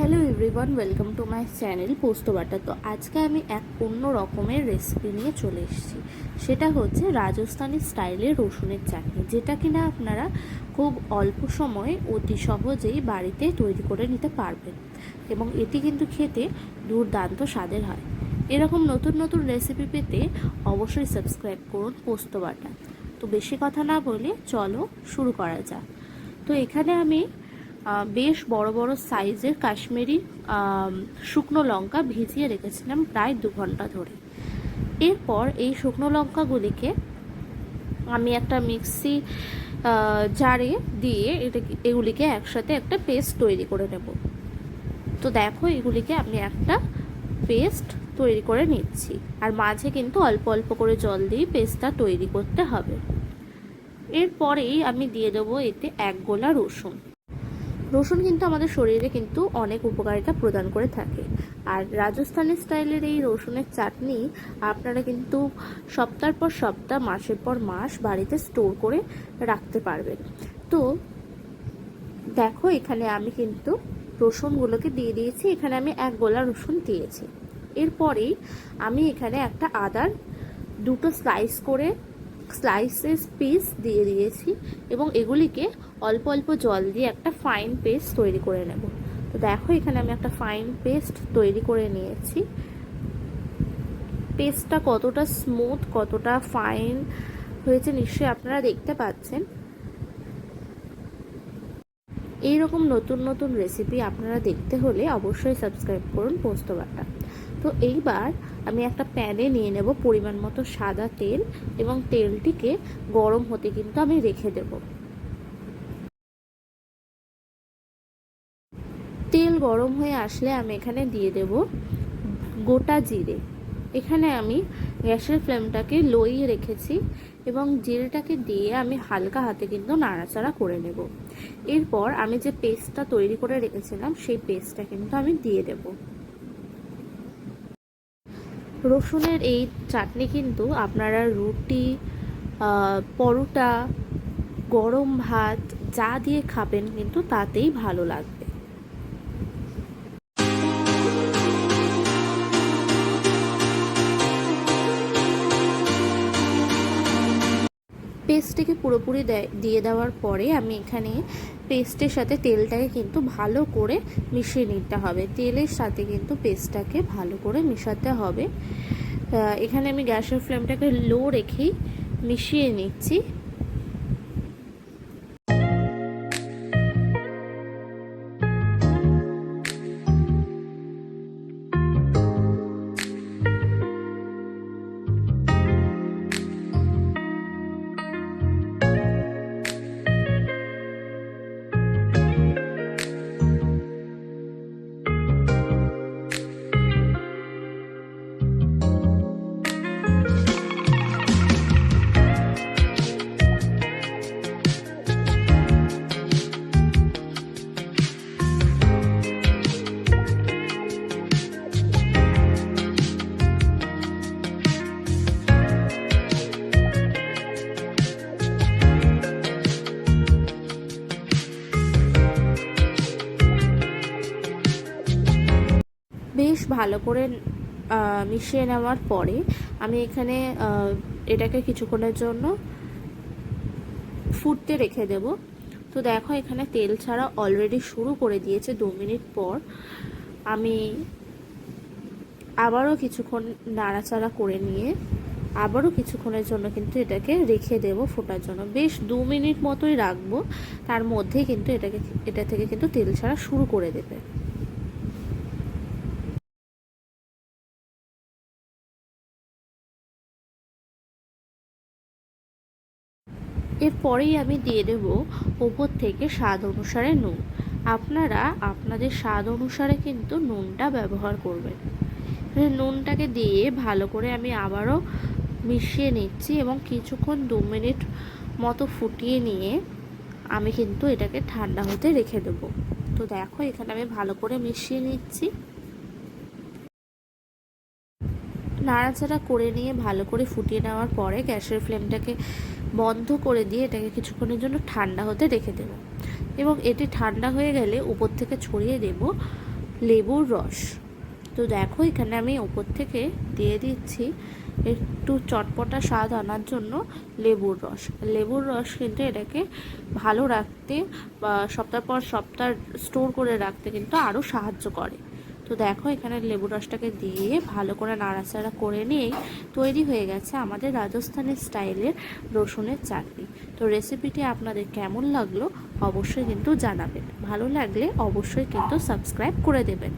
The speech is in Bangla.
Hello everyone, welcome to my channel পোস্ত বাটা তো আজকে আমি এক অন্য রকমের রেসিপি নিয়ে চলে এসেছি। সেটা হচ্ছে রাজস্থানি স্টাইলের রসুনের চাটনি, যেটা কিনা আপনারা খুব অল্প সময়ে অতি সহজেই বাড়িতে তৈরি করে নিতে পারবেন এবং এটি কিন্তু খেতে দুর্দান্ত স্বাদের হয়। এরকম নতুন নতুন রেসিপি পেতে অবশ্যই সাবস্ক্রাইব করুন পোস্ত বাটা তো বেশি কথা না বলে চলো শুরু করা যাক। তো এখানে আমি বেশ বড় বড় সাইজের কাশ্মীরি শুকনো লঙ্কা ভিজিয়ে রেখেছিলাম প্রায় দু ঘণ্টা ধরে। এরপর এই শুকনো লঙ্কাগুলিকে আমি একটা মিক্সি জারে দিয়ে এটা, এগুলিকে একসাথে একটা পেস্ট তৈরি করে নেব। তো দেখো এগুলিকে আমি একটা পেস্ট তৈরি করে নিচ্ছি। আর মাঝে কিন্তু অল্প অল্প করে জল দিয়ে পেস্টটা তৈরি করতে হবে। এরপরেই আমি দিয়ে দেবো এতে এক গোলা রসুন। রসুন কিন্তু আমাদের শরীরে কিন্তু অনেক উপকারিতা প্রদান করে থাকে। আর রাজস্থানি স্টাইলের এই রসুনের চাটনি আপনারা কিন্তু সপ্তাহ পর সপ্তাহ, মাসের পর মাস বাড়িতে স্টোর করে রাখতে পারবেন। তো দেখো এখানে আমি কিন্তু রসুনগুলোকে দিয়ে দিয়েছি। এখানে আমি এক গোলা রসুন দিয়েছি। এরপরেই আমি এখানে একটা আদার দুটো স্লাইস করে স্লাইসেস পিস দিয়ে দিয়েছি এবং এগুলিকে অল্প অল্প জল দিয়ে একটা ফাইন পেস্ট তৈরি করে নেব। তো দেখো এখানে আমি একটা ফাইন পেস্ট তৈরি করে নিয়েছি। পেস্টটা কতটা স্মুথ কতটা ফাইন হয়েছে নিশ্চয়ই আপনারা দেখতে পাচ্ছেন। এইরকম নতুন নতুন রেসিপি আপনারা দেখতে হলে অবশ্যই সাবস্ক্রাইব করুন পোস্ত বাটা তো এইবার আমি একটা প্যানে নিয়ে নেব পরিমাণ মতো সাদা তেল এবং তেলটিকে গরম হতে কিন্তু আমি রেখে দেব। তেল গরম হয়ে আসলে আমি এখানে দিয়ে দেব গোটা জিরে। এখানে আমি গ্যাসের ফ্লেমটাকে লোই রেখেছি এবং জিরেটাকে দিয়ে আমি হালকা হাতে কিন্তু নাড়াচাড়া করে নেব। এরপর আমি যে পেস্টটা তৈরি করে রেখেছিলাম, সেই পেস্টটা কিন্তু আমি দিয়ে দেব। রসুনের এই চাটনি কিন্তু আপনারা রুটি পরোটা, গরম ভাত যা দিয়ে খাবেন কিন্তু তাতেই ভালো লাগবে। পেস্টটিকে পুরোপুরি দিয়ে দেওয়ার পরে আমি এখানে পেস্টের সাথে তেলটাকে কিন্তু ভালো করে মিশিয়ে নিতে হবে। তেলের সাথে কিন্তু পেস্টটাকে ভালো করে মিশাতে হবে। এখানে আমি গ্যাসের ফ্লেমটাকে লো রেখেই মিশিয়ে নিচ্ছি। ভালো করে মিশিয়ে নেওয়ার পরে আমি এখানে এটাকে কিছুক্ষণের জন্য ফুটতে রেখে দেব। তো দেখো এখানে তেল ছাড়া অলরেডি শুরু করে দিয়েছে দু মিনিট পর। আমি আবারও কিছুক্ষণ নাড়াচাড়া করে নিয়ে আবারও কিছুক্ষণের জন্য কিন্তু এটাকে রেখে দেব ফোটার জন্য। বেশ দু মিনিট মতোই রাখব, তার মধ্যেই কিন্তু এটাকে, এটা থেকে কিন্তু তেল ছাড়া শুরু করে দেবে। এরপরেই আমি দিয়ে দেব ওপর থেকে স্বাদ অনুসারে নুন। আপনারা আপনাদের স্বাদ অনুসারে কিন্তু নুনটা ব্যবহার করবেন। নুনটাকে দিয়ে ভালো করে আমি আবারও মিশিয়ে নিচ্ছি এবং কিছুক্ষণ দু মিনিট মতো ফুটিয়ে নিয়ে আমি কিন্তু এটাকে ঠান্ডা হতে রেখে দেবো। তো দেখো, এখানে আমি ভালো করে মিশিয়ে নিচ্ছি। নাড়াচাড়া করে নিয়ে ভালো করে ফুটিয়ে নেওয়ার পরে গ্যাসের ফ্লেমটাকে বন্ধ করে দিয়ে এটাকে কিছুক্ষণের জন্য ঠান্ডা হতে রেখে দেব। এবং এটি ঠান্ডা হয়ে গেলে উপর থেকে ছড়িয়ে দেব লেবুর রস। তো দেখো, এখানে আমি ওপর থেকে দিয়ে দিচ্ছি একটু চটপটা স্বাদ আনার জন্য লেবুর রস। লেবুর রস কিন্তু এটাকে ভালো রাখতে বা সপ্তাহ পর সপ্তাহ স্টোর করে রাখতে কিন্তু আরও সাহায্য করে। তো দেখো, এখানে লেবু রসটাকে দিয়ে ভালো করে নাড়াচাড়া করে নিয়েই তৈরি হয়ে গেছে আমাদের রাজস্থানের স্টাইলের রসুনের চাটনি। তো রেসিপিটি আপনাদের কেমন লাগল অবশ্যই কিন্তু জানাবেন। ভালো লাগলে অবশ্যই কিন্তু সাবস্ক্রাইব করে দেবেন।